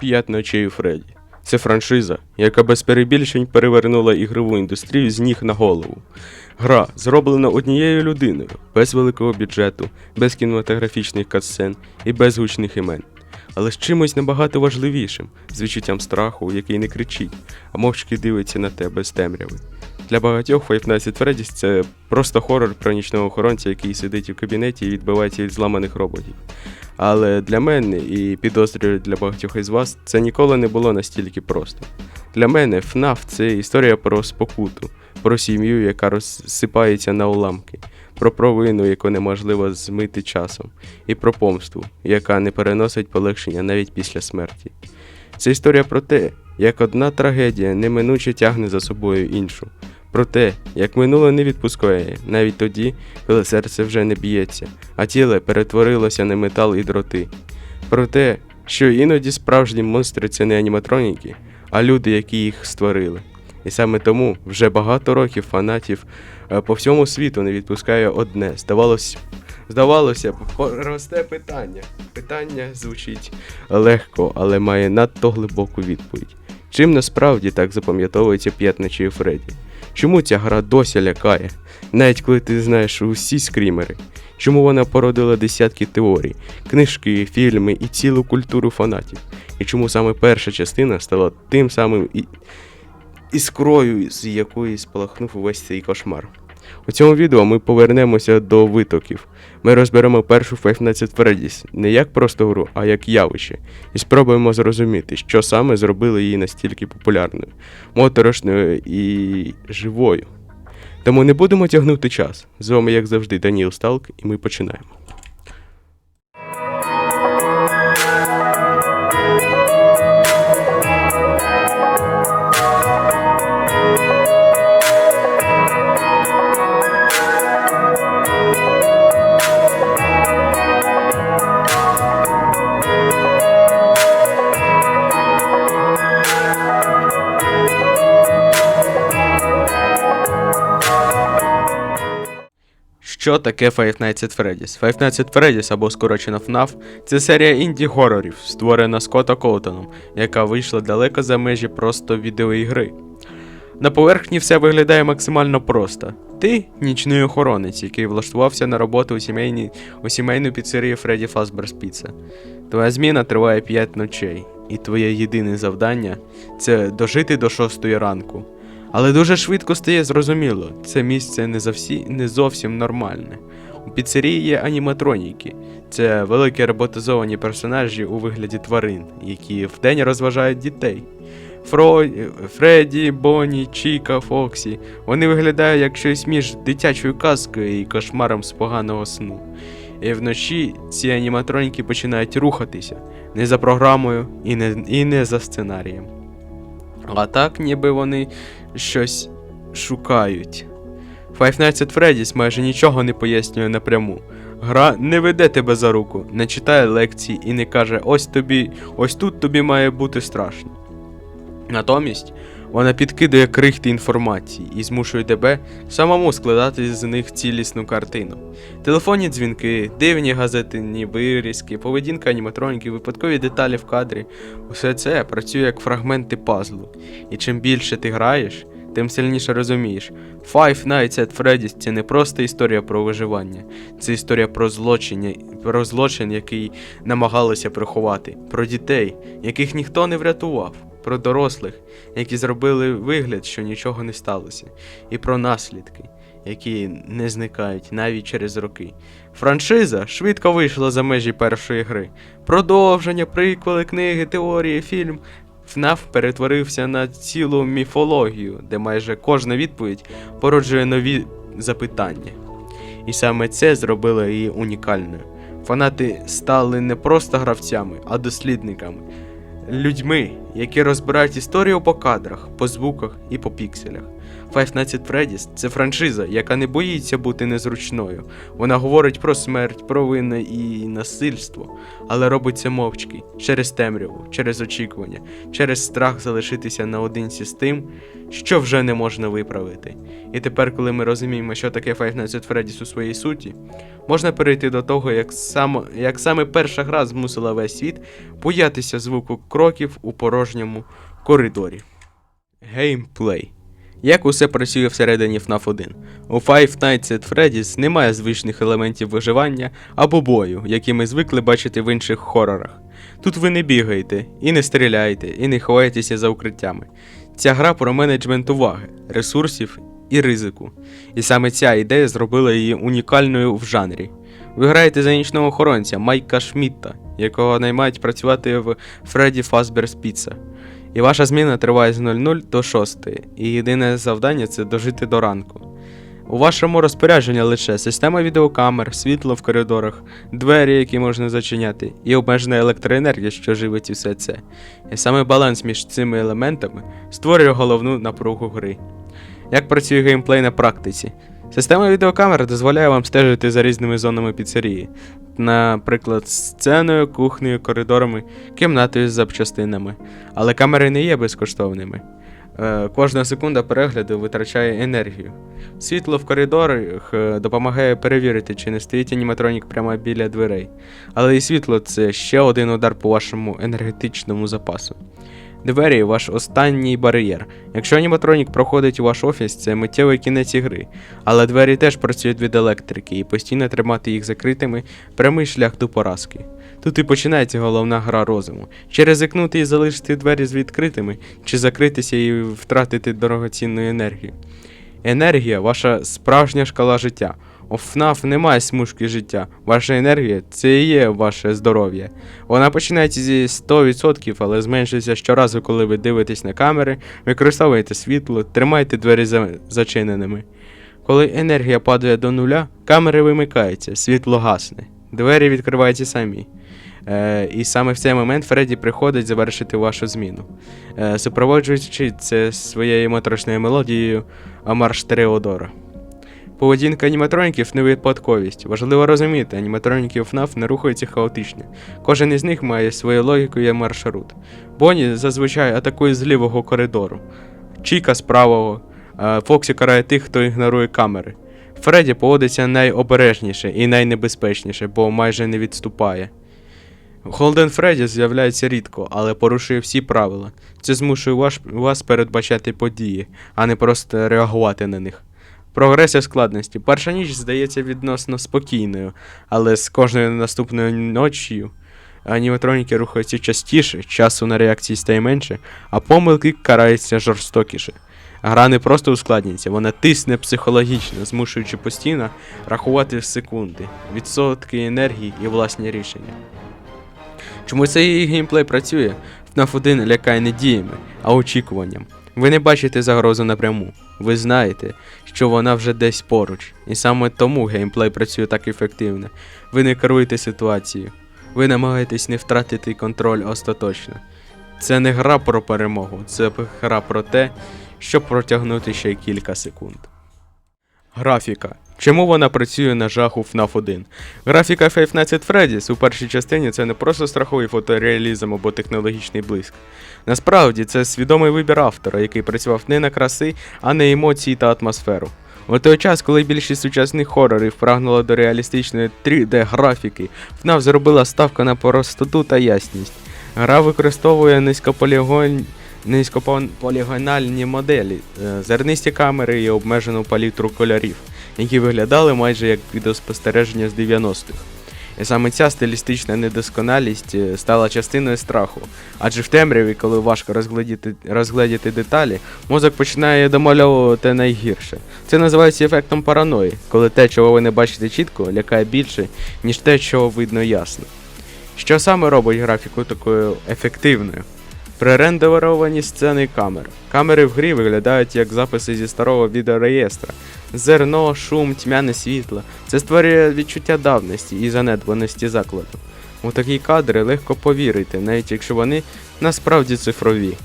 П'ять ночей у Фредді. Це франшиза, яка без перебільшень перевернула ігрову індустрію з ніг на голову. Гра зроблена однією людиною, без великого бюджету, без кінематографічних катсцен і без гучних імен. Але з чимось набагато важливішим, з відчуттям страху, який не кричить, а мовчки дивиться на тебе з темряви. Для багатьох Five Nights at Freddy's це просто хорор про нічного охоронця, який сидить у кабінеті і відбивається від зламаних роботів. Але для мене і підозрюю для багатьох із вас це ніколи не було настільки просто. Для мене FNAF – це історія про спокуту, про сім'ю, яка розсипається на уламки, про провину, яку неможливо змити часом, і про помсту, яка не переносить полегшення навіть після смерті. Це історія про те, як одна трагедія неминуче тягне за собою іншу. Про те, як минуле не відпускає, навіть тоді, коли серце вже не б'ється, а тіло перетворилося на метал і дроти. Про те, що іноді справжні монстри це не аніматроніки, а люди, які їх створили. І саме тому вже багато років фанатів е, по всьому світу не відпускає одне. Здавалося, здавалося, б, росте питання. Питання звучить легко, але має надто глибоку відповідь. Чим насправді так запам'ятовується п'ять Фредді? Чому ця гра досі лякає, навіть коли ти знаєш усі скрімери? Чому вона породила десятки теорій, книжки, фільми і цілу культуру фанатів? І чому саме перша частина стала тим самим і... іскрою, з якої спалахнув увесь цей кошмар? У цьому відео ми повернемося до витоків. Ми розберемо першу Five Nights at Freddy's не як просто гру, а як явище, і спробуємо зрозуміти, що саме зробило її настільки популярною, моторошною і живою. Тому не будемо тягнути час. З вами, як завжди, Даніл Сталк, і ми починаємо. Що таке Five Nights at Freddy's? Five Nights at Freddy's або скорочено FNAF – це серія інді-горорів, створена Скотта Коутоном, яка вийшла далеко за межі просто відеоігри. На поверхні все виглядає максимально просто. Ти нічний охоронець, який влаштувався на роботу у, сімейній, у сімейну піцерію Фредді Fazbear's Pizza. Твоя зміна триває 5 ночей, і твоє єдине завдання це дожити до 6 ранку. Але дуже швидко стає зрозуміло, це місце не, завсі, не зовсім нормальне. У піцерії є аніматроніки. Це великі роботизовані персонажі у вигляді тварин, які вдень розважають дітей. Фро... Фредді, Бонні, Чіка, Фоксі. Вони виглядають як щось між дитячою казкою і кошмаром з поганого сну. І вночі ці аніматроніки починають рухатися не за програмою і не, і не за сценарієм. А так, ніби вони щось шукають. Five Nights at Freddy's майже нічого не пояснює напряму. Гра не веде тебе за руку, не читає лекцій і не каже ось тобі, ось тут тобі має бути страшно. Натомість вона підкидає крихти інформації і змушує тебе самому складати з них цілісну картину. Телефонні дзвінки, дивні газетні вирізки, поведінка аніматроніків, випадкові деталі в кадрі усе це працює як фрагменти пазлу. І чим більше ти граєш, тим сильніше розумієш. Five Nights at Freddy's це не просто історія про виживання, це історія про злочин, про злочин, який намагалися приховати, про дітей, яких ніхто не врятував, про дорослих, які зробили вигляд, що нічого не сталося, і про наслідки, які не зникають навіть через роки. Франшиза швидко вийшла за межі першої гри. Продовження, приквели, книги, теорії, фільм. FNAF перетворився на цілу міфологію, де майже кожна відповідь породжує нові запитання. І саме це зробило її унікальною. Фанати стали не просто гравцями, а дослідниками, людьми, які розбирають історію по кадрах, по звуках і по пікселях. Five Nights at Freddy's – це франшиза, яка не боїться бути незручною. Вона говорить про смерть, провини і насильство, але робить це мовчки, через темряву, через очікування, через страх залишитися наодинці з тим, що вже не можна виправити. І тепер, коли ми розуміємо, що таке Five Nights at Freddy's у своїй суті, можна перейти до того, як, сам, як саме перша гра змусила весь світ боятися звуку кроків у порожньому коридорі. Геймплей. Як усе працює всередині FNAF 1? У Five Nights at Freddy's немає звичних елементів виживання або бою, які ми звикли бачити в інших хорорах. Тут ви не бігаєте, і не стріляєте, і не ховаєтеся за укриттями. Ця гра про менеджмент уваги, ресурсів і ризику. І саме ця ідея зробила її унікальною в жанрі. Ви граєте за нічного охоронця Майка Шмітта, якого наймають працювати в Фредді Фазберс Pizza. І ваша зміна триває з 00 до 6, і єдине завдання це дожити до ранку. У вашому розпорядженні лише система відеокамер, світло в коридорах, двері, які можна зачиняти, і обмежена електроенергія, що живить усе це. І саме баланс між цими елементами створює головну напругу гри. Як працює геймплей на практиці? Система відеокамер дозволяє вам стежити за різними зонами піцерії, наприклад, сценою, кухнею, коридорами, кімнатою з запчастинами. Але камери не є безкоштовними. Е, Кожна секунда перегляду витрачає енергію. Світло в коридорах е, допомагає перевірити, чи не стоїть аніматронік прямо біля дверей. Але і світло це ще один удар по вашому енергетичному запасу. Двері ваш останній бар'єр. Якщо аніматронік проходить у ваш офіс, це миттєвий кінець ігри. Але двері теж працюють від електрики, і постійно тримати їх закритими прямий шлях до поразки. Тут і починається головна гра розуму. Чи ризикнути і залишити двері з відкритими, чи закритися і втратити дорогоцінну енергію. Енергія ваша справжня шкала життя. У FNAF немає смужки життя. Ваша енергія це і є ваше здоров'я. Вона починається зі 100%, але зменшується щоразу, коли ви дивитесь на камери, використовуєте світло, тримаєте двері за... зачиненими. Коли енергія падає до нуля, камери вимикаються, світло гасне, двері відкриваються самі. Е, і саме в цей момент Фредді приходить завершити вашу зміну, е, супроводжуючи це своєю моторошною мелодією Амарш Тереодора. Поведінка аніматроніків не випадковість. Важливо розуміти, аніматроніки FNAF не рухаються хаотично. Кожен із них має свою логіку і маршрут. Бонні зазвичай атакує з лівого коридору, Чіка з правого, Фоксі карає тих, хто ігнорує камери. Фредді поводиться найобережніше і найнебезпечніше, бо майже не відступає. Холден Фредді з'являється рідко, але порушує всі правила. Це змушує вас передбачати події, а не просто реагувати на них. Прогресія складності. Перша ніч здається відносно спокійною, але з кожною наступною ночою аніматроніки рухаються частіше, часу на реакції стає менше, а помилки караються жорстокіше. Гра не просто ускладнюється, вона тисне психологічно, змушуючи постійно рахувати секунди, відсотки енергії і власні рішення. Чому цей геймплей працює? FNAF 1 лякає не діями, а очікуванням. Ви не бачите загрозу напряму. Ви знаєте, що вона вже десь поруч, і саме тому геймплей працює так ефективно. Ви не керуєте ситуацією. Ви намагаєтесь не втратити контроль остаточно. Це не гра про перемогу, це гра про те, щоб протягнути ще кілька секунд. Графіка. Чому вона працює на жаху FNAF 1? Графіка Five Nights at Freddy's у першій частині це не просто страховий фотореалізм або технологічний блиск. Насправді це свідомий вибір автора, який працював не на краси, а на емоції та атмосферу. У той час, коли більшість сучасних хорорів прагнула до реалістичної 3D-графіки, FNAF зробила ставку на простоту та ясність. Гра використовує низькополігон... низькополігональні моделі, е, зернисті камери і обмежену палітру кольорів, які виглядали майже як відеоспостереження з 90-х. І саме ця стилістична недосконалість е, стала частиною страху, адже в темряві, коли важко розгледіти, розгледіти деталі, мозок починає домальовувати найгірше. Це називається ефектом параної, коли те, чого ви не бачите чітко, лякає більше, ніж те, чого видно ясно. Що саме робить графіку такою ефективною? Пререндеровані сцени камер. Камери в грі виглядають як записи зі старого відеореєстра. Зерно, шум, тьмяне світло. Це створює відчуття давності і занедбаності закладу. У такі кадри легко повірити, навіть якщо вони насправді цифрові.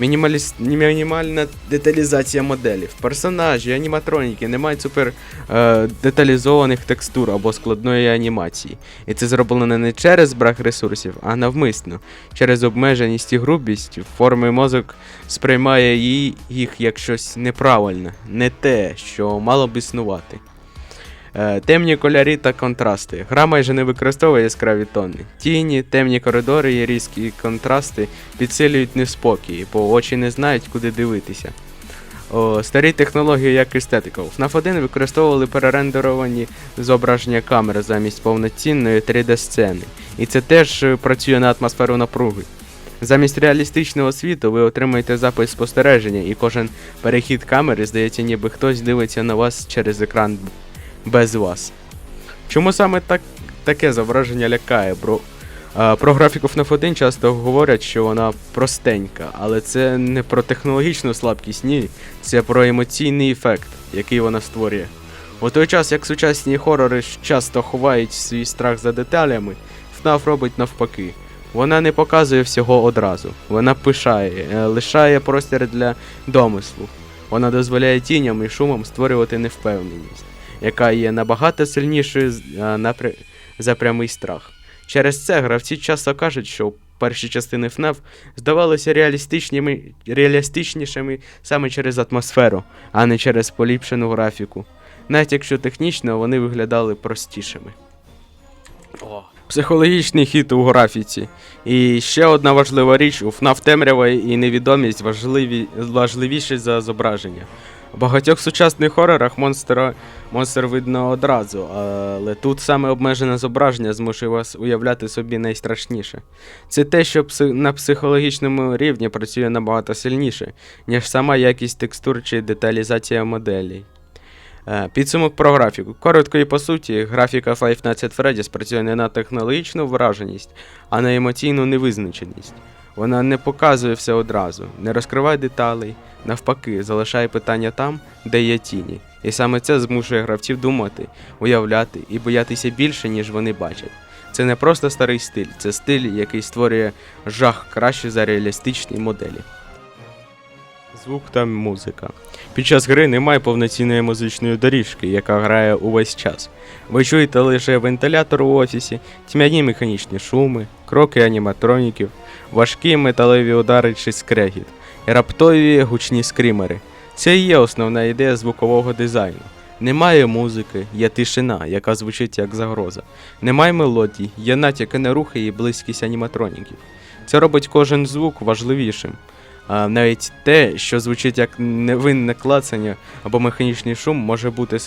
Мінімаліс... Мінімальна деталізація моделів. Персонажі, аніматроніки не мають супер е, деталізованих текстур або складної анімації. І це зроблено не через брак ресурсів, а навмисно. Через обмеженість і грубість форми мозок сприймає її, їх як щось неправильне, не те, що мало б існувати. Е, темні кольорі та контрасти. Гра майже не використовує яскраві тони. Тіні, темні коридори і різкі контрасти підсилюють неспокій, бо очі не знають, куди дивитися. О, старі технології як естетика. В FNAF 1 використовували перерендеровані зображення камери замість повноцінної 3D-сцени. І це теж е, працює на атмосферу напруги. Замість реалістичного світу ви отримаєте запис спостереження, і кожен перехід камери здається, ніби хтось дивиться на вас через екран без вас. Чому саме так, таке зображення лякає, бро? Про графіку FNAF 1 часто говорять, що вона простенька, але це не про технологічну слабкість, ні. Це про емоційний ефект, який вона створює. У той час, як сучасні хорори часто ховають свій страх за деталями, FNAF робить навпаки. Вона не показує всього одразу. Вона пишає, е, лишає простір для домислу. Вона дозволяє тіням і шумам створювати невпевненість, яка є набагато сильнішою з- на пря- за прямий страх. Через це гравці часто кажуть, що перші частини FNAF здавалися реалістичними, реалістичнішими саме через атмосферу, а не через поліпшену графіку. Навіть якщо технічно вони виглядали простішими. Психологічний хід у графіці. І ще одна важлива річ: у FNAF темрява і невідомість важливі, важливіші за зображення. У багатьох сучасних хорорах монстра, монстр видно одразу, але тут саме обмежене зображення змушує вас уявляти собі найстрашніше. Це те, що на психологічному рівні працює набагато сильніше, ніж сама якість текстур чи деталізація моделей. Е, Підсумок про графіку. Коротко і по суті, графіка Five Nights at Freddy's працює не на технологічну враженість, а на емоційну невизначеність. Вона не показує все одразу, не розкриває деталей, навпаки, залишає питання там, де є тіні. І саме це змушує гравців думати, уявляти і боятися більше, ніж вони бачать. Це не просто старий стиль, це стиль, який створює жах краще за реалістичні моделі. Звук та музика. Під час гри немає повноцінної музичної доріжки, яка грає увесь час. Ви чуєте лише вентилятор у офісі, тьмяні механічні шуми, кроки аніматроніків, важкі металеві удари чи скрегіт, і раптові гучні скрімери. Це і є основна ідея звукового дизайну. Немає музики, є тишина, яка звучить як загроза. Немає мелодій, є натяки на рухи і близькість аніматроніків. Це робить кожен звук важливішим. Навіть те, що звучить як невинне клацання або механічний шум, може бути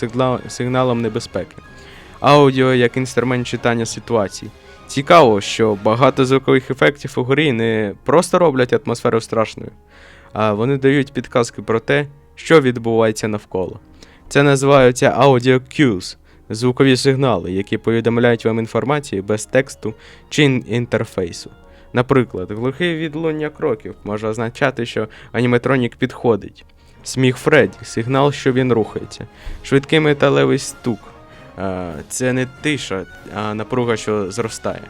сигналом небезпеки. Аудіо як інструмент читання ситуацій. Цікаво, що багато звукових ефектів у грі не просто роблять атмосферу страшною, а вони дають підказки про те, що відбувається навколо. Це називаються audio cues – звукові сигнали, які повідомляють вам інформацію без тексту чи інтерфейсу. Наприклад, глухе відлуння кроків може означати, що аніматронік підходить. Сміх Фредді сигнал, що він рухається. Швидкий металевий стук. Е, Це не тиша, а напруга, що зростає.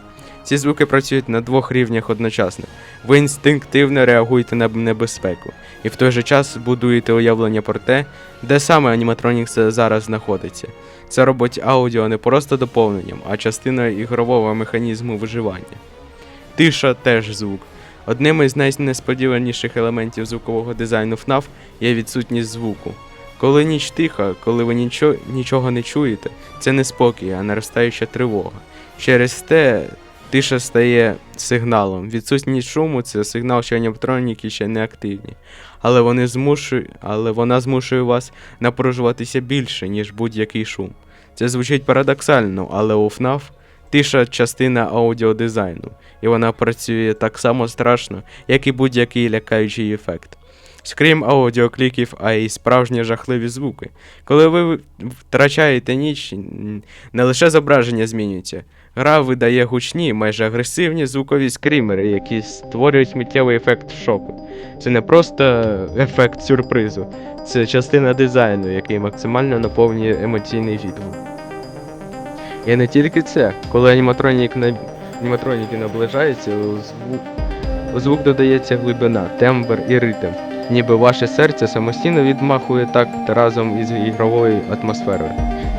Ці звуки працюють на двох рівнях одночасно. Ви інстинктивно реагуєте на небезпеку, і в той же час будуєте уявлення про те, де саме аніматронік зараз знаходиться. Це робить аудіо не просто доповненням, а частиною ігрового механізму виживання. Тиша теж звук. Одним із найнесподіваніших елементів звукового дизайну FNAF є відсутність звуку. Коли ніч тиха, коли ви нічого, нічого не чуєте, це не спокій, а наростаюча тривога. Через те тиша стає сигналом. Відсутність шуму це сигнал, що аніматроніки ще не активні. Але, вони змушують, але вона змушує вас напружуватися більше, ніж будь-який шум. Це звучить парадоксально, але у FNAF тиша частина аудіодизайну, і вона працює так само страшно, як і будь-який лякаючий ефект. Скрім аудіокліків, а й справжні жахливі звуки. Коли ви втрачаєте ніч, не лише зображення змінюється, гра видає гучні, майже агресивні звукові скрімери, які створюють миттєвий ефект шоку. Це не просто ефект сюрпризу, це частина дизайну, який максимально наповнює емоційний відгук. І не тільки це, коли аніматронік на... аніматроніки наближаються, у звук У звук додається глибина, тембр і ритм, ніби ваше серце самостійно відмахує такт разом із ігровою атмосферою.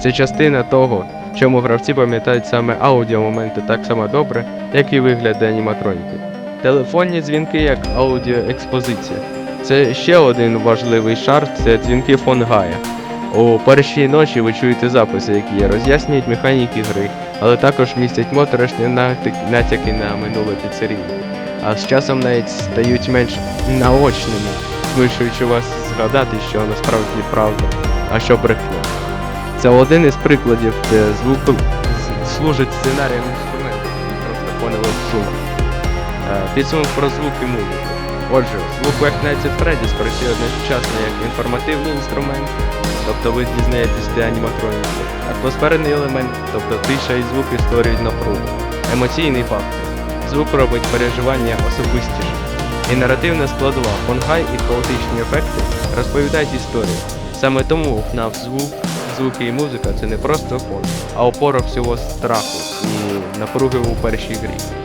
Це частина того, чому гравці пам'ятають саме аудіомоменти так само добре, як і вигляди аніматроніки. Телефонні дзвінки як аудіоекспозиція. Це ще один важливий шар це дзвінки фон Гая. У першій ночі ви чуєте записи, які роз'яснюють механіки гри, але також містять моторошні натяки на минуле піцерії. А з часом навіть стають менш наочними, змушуючи вас згадати, що насправді правда, а що брехня. Це один із прикладів, де звук служить сценарієм інструменту, і просто поняли шум. Е, Підсумок про звук і музику. Отже, звук Nights at Freddy's одночасно як інформативний інструмент, тобто ви дізнаєтесь де аніматроніки, атмосферний елемент, тобто тиша і звуки створюють напругу, емоційний фактор. Звук робить переживання особистіше. І наративна складова, фонгай і хаотичні ефекти розповідають історію. Саме тому FNAF звук, звуки і музика це не просто фон, а опора всього страху і напруги у першій грі.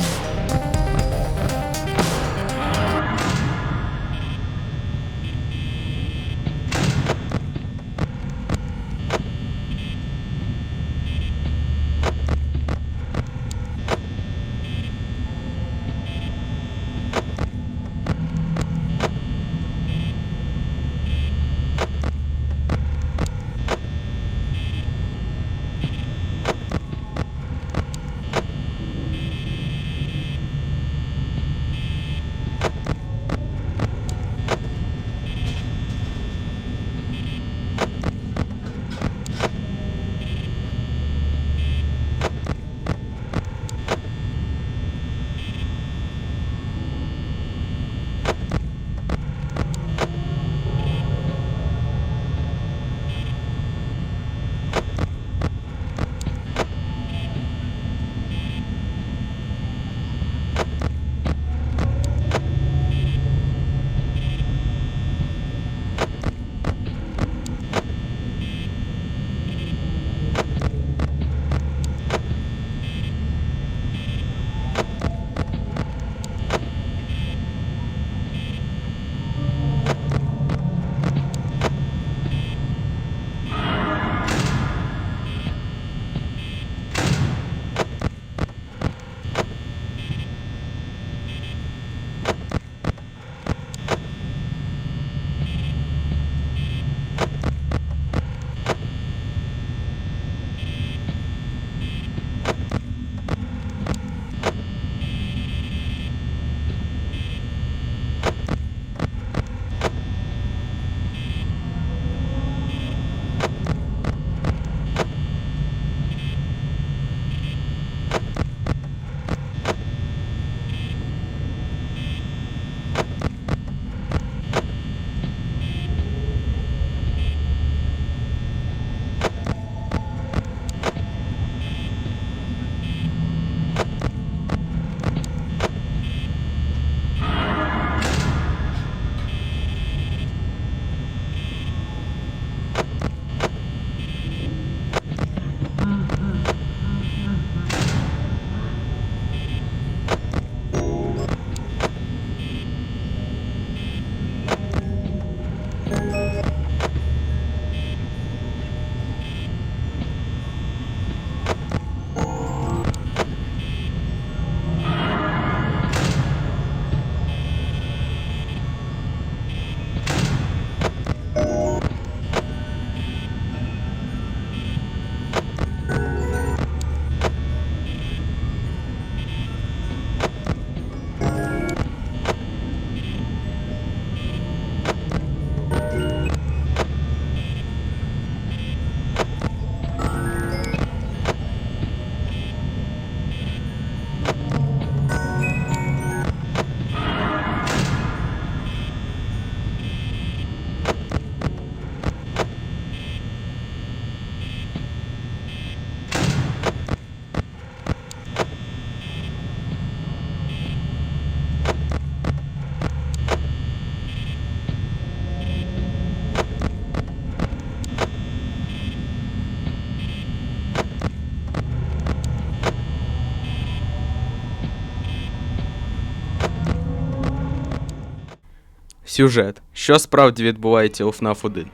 Сюжет. Що справді відбувається у FNAF 1?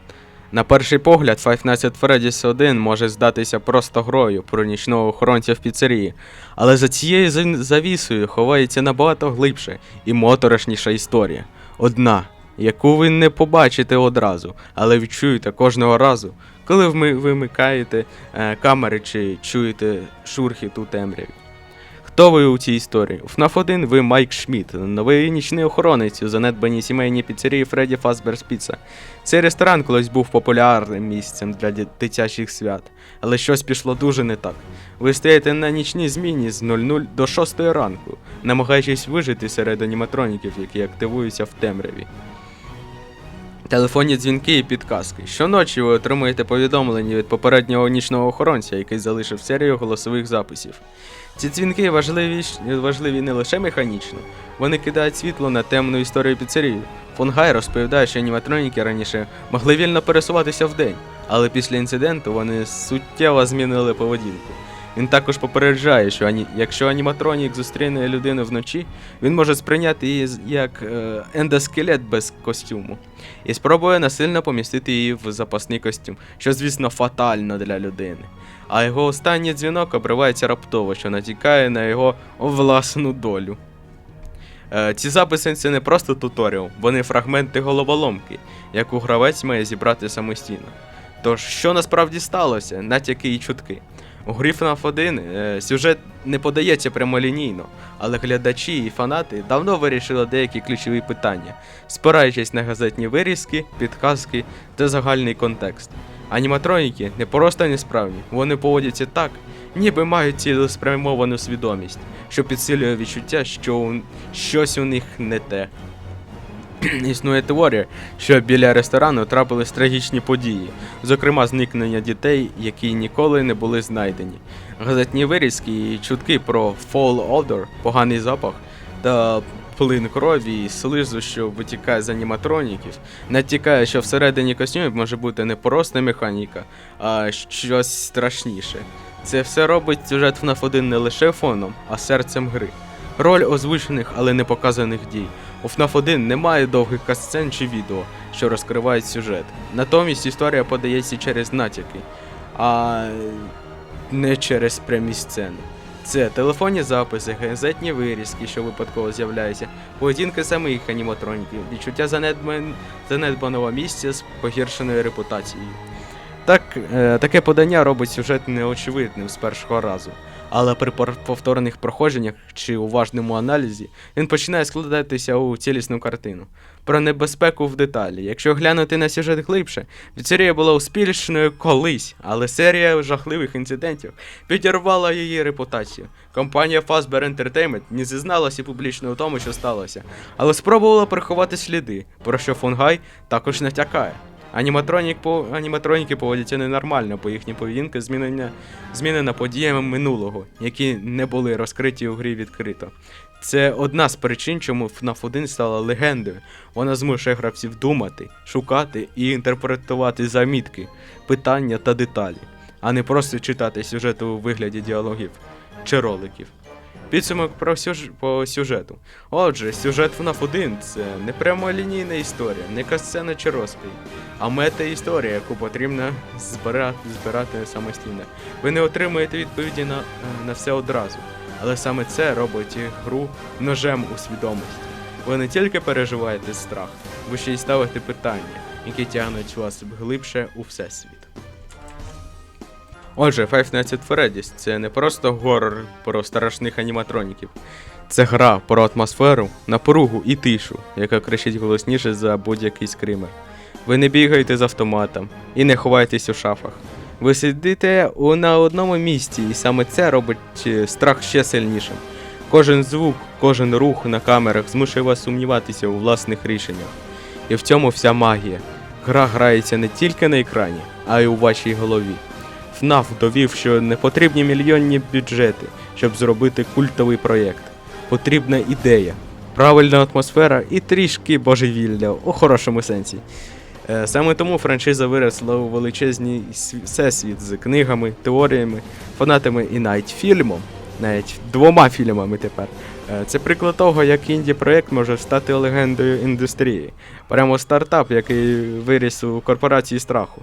На перший погляд, Five Nights at Freddy's 1 може здатися просто грою про нічного охоронця в піцерії, але за цією завісою ховається набагато глибше і моторошніша історія. Одна, яку ви не побачите одразу, але відчуєте кожного разу, коли ви вимикаєте е, камери чи чуєте шурхіт у темряві. Хто ви у цій історії? У FNAF 1 ви Майк Шмідт, новий нічний охоронець у занедбаній сімейній піцерії Фредді Фазберс Піца. Цей ресторан колись був популярним місцем для дитячих свят, але щось пішло дуже не так. Ви стоїте на нічній зміні з 00 до 6 ранку, намагаючись вижити серед аніматроніків, які активуються в темряві. Телефонні дзвінки і підказки. Щоночі ви отримуєте повідомлення від попереднього нічного охоронця, який залишив серію голосових записів. Ці дзвінки важливі, важливі не лише механічно, вони кидають світло на темну історію піцерії. Фон Гай розповідає, що аніматроніки раніше могли вільно пересуватися вдень, але після інциденту вони суттєво змінили поведінку. Він також попереджає, що ані... якщо аніматронік зустріне людину вночі, він може сприйняти її як е, ендоскелет без костюму і спробує насильно помістити її в запасний костюм, що, звісно, фатально для людини. А його останній дзвінок обривається раптово, що натякає на його власну долю. Е, ці записи це не просто туторіал, вони фрагменти головоломки, яку гравець має зібрати самостійно. Тож, що насправді сталося, натяки і чутки. У грі FNAF 1 е, сюжет не подається прямолінійно, але глядачі і фанати давно вирішили деякі ключові питання, спираючись на газетні вирізки, підказки та загальний контекст. Аніматроніки не просто несправні, вони поводяться так, ніби мають цілеспрямовану свідомість, що підсилює відчуття, що щось у них не те. Існує теорія, що біля ресторану трапились трагічні події, зокрема зникнення дітей, які ніколи не були знайдені. Газетні вирізки і чутки про fall odor, поганий запах та плин крові і слизу, що витікає з аніматроніків, натякає, що всередині костюмів може бути не просто механіка, а щось страшніше. Це все робить сюжет FNAF 1 не лише фоном, а серцем гри. Роль озвучених, але не показаних дій. У FNAF 1 немає довгих касцен чи відео, що розкривають сюжет. Натомість історія подається через натяки, а не через прямі сцени. Це телефонні записи, газетні вирізки, що випадково з'являються, поведінки самих аніматроніків, відчуття занедбан... занедбаного місця з погіршеною репутацією. Так, е, таке подання робить сюжет неочевидним з першого разу. Але при повторних проходженнях чи уважному аналізі він починає складатися у цілісну картину. Про небезпеку в деталі. Якщо глянути на сюжет глибше, піцерія була успішною колись, але серія жахливих інцидентів підірвала її репутацію. Компанія Fazbear Entertainment не зізналася публічно у тому, що сталося, але спробувала приховати сліди, про що Фунгай також натякає. Аніматронік по... Аніматроніки поводяться ненормально, бо їхні поведінки змінення... змінена подіями минулого, які не були розкриті у грі відкрито. Це одна з причин, чому FNAF 1 стала легендою. Вона змушує гравців думати, шукати і інтерпретувати замітки, питання та деталі, а не просто читати сюжет у вигляді діалогів чи роликів. Підсумок про сюж... по сюжету. Отже, сюжет FNAF 1 це не прямолінійна історія, не касцена чи розповідь, а мета-історія, яку потрібно збирати, збирати самостійно. Ви не отримуєте відповіді на, на все одразу, але саме це робить гру ножем у свідомості. Ви не тільки переживаєте страх, ви ще й ставите питання, які тягнуть вас глибше у всесвіт. Отже, Five Nights at Freddy's – це не просто горор про страшних аніматроніків. Це гра про атмосферу, напругу і тишу, яка кричить голосніше за будь-який скример. Ви не бігаєте з автоматом і не ховаєтесь у шафах. Ви сидите на одному місці, і саме це робить е, страх ще сильнішим. Кожен звук, кожен рух на камерах змушує вас сумніватися у власних рішеннях. І в цьому вся магія. Гра грається не тільки на екрані, а й у вашій голові. FNAF довів, що не потрібні мільйонні бюджети, щоб зробити культовий проєкт. Потрібна ідея, правильна атмосфера і трішки божевілля у хорошому сенсі. Е, Саме тому франшиза виросла у величезній сві- всесвіт з книгами, теоріями, фанатами і навіть фільмом, навіть двома фільмами тепер. Е, Це приклад того, як інді-проєкт може стати легендою індустрії. Прямо стартап, який виріс у корпорації страху.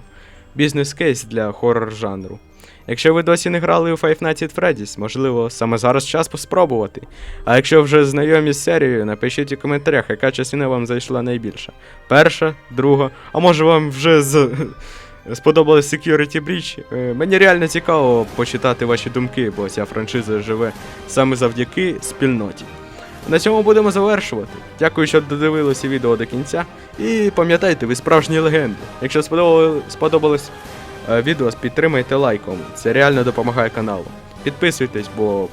Бізнес-кейс для хоррор жанру. Якщо ви досі не грали у Five Nights at Freddy's, можливо, саме зараз час спробувати. А якщо вже знайомі з серією, напишіть у коментарях, яка частина вам зайшла найбільше. Перша, друга, а може вам вже з... сподобалась Security Breach? Е, Мені реально цікаво почитати ваші думки, бо ця франшиза живе саме завдяки спільноті. На цьому будемо завершувати. Дякую, що додивилися відео до кінця. І пам'ятайте, ви справжні легенди. Якщо сподобалось е, відео, підтримайте лайком. Це реально допомагає каналу. Підписуйтесь, бо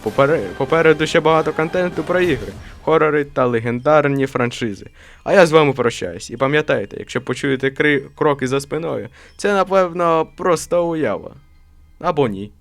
попереду ще багато контенту про ігри, хорори та легендарні франшизи. А я з вами прощаюсь. І пам'ятайте, якщо почуєте кри- кроки за спиною, це напевно просто уява. Або ні.